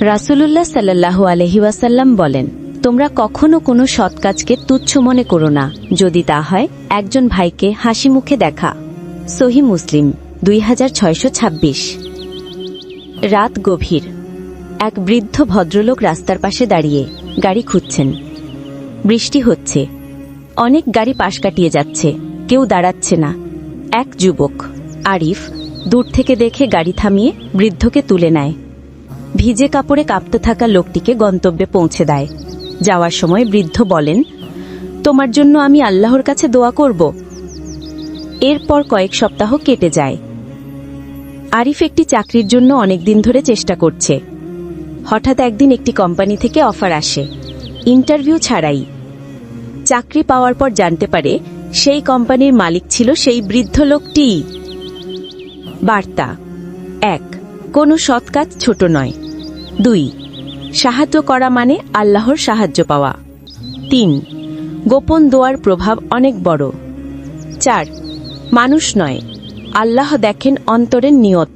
রাসূলুল্লাহ সাল্লাল্লাহু আলহি বলেন, তোমরা কখনো কোনো সৎ কাজকে তুচ্ছ মনে করো না। যদি তা হয়, একজন ভাইকে হাসি মুখে দেখা। সহি মুসলিম, দুই হাজার ছয়শো ছাব্বিশ। রাত গভীর। এক বৃদ্ধ ভদ্রলোক রাস্তার পাশে দাঁড়িয়ে গাড়ি খুঁজছেন। বৃষ্টি হচ্ছে। অনেক গাড়ি পাশ কাটিয়ে যাচ্ছে। কেউ দাঁড়াচ্ছে না। এক যুবক, আরিফ, দূর থেকে দেখে গাড়ি থামিয়ে বৃদ্ধকে তুলে নেয়। ভিজে কাপড়ে কাঁপতে থাকা লোকটিকে গন্তব্যে পৌঁছে দেয়। যাওয়ার সময় বৃদ্ধ বলেন, তোমার জন্য আমি আল্লাহর কাছে দোয়া করব। এরপর কয়েক সপ্তাহ কেটে যায়। আরিফ একটি চাকরির জন্য অনেক দিন ধরে চেষ্টা করছে। হঠাৎ একদিন একটি কোম্পানি থেকে অফার আসে। ইন্টারভিউ ছাড়াই। চাকরি পাওয়ার পর জানতে পারে, সেই কোম্পানির মালিক ছিল সেই বৃদ্ধ লোকটি। বার্তা, এক, কোনো সৎ কাজ ছোট নয়। দুই, সাহায্য করা মানে আল্লাহর সাহায্য পাওয়া। তিন, গোপন দোয়ার প্রভাব অনেক বড়। চার, মানুষ নয়, আল্লাহ দেখেন অন্তরের নিয়ত।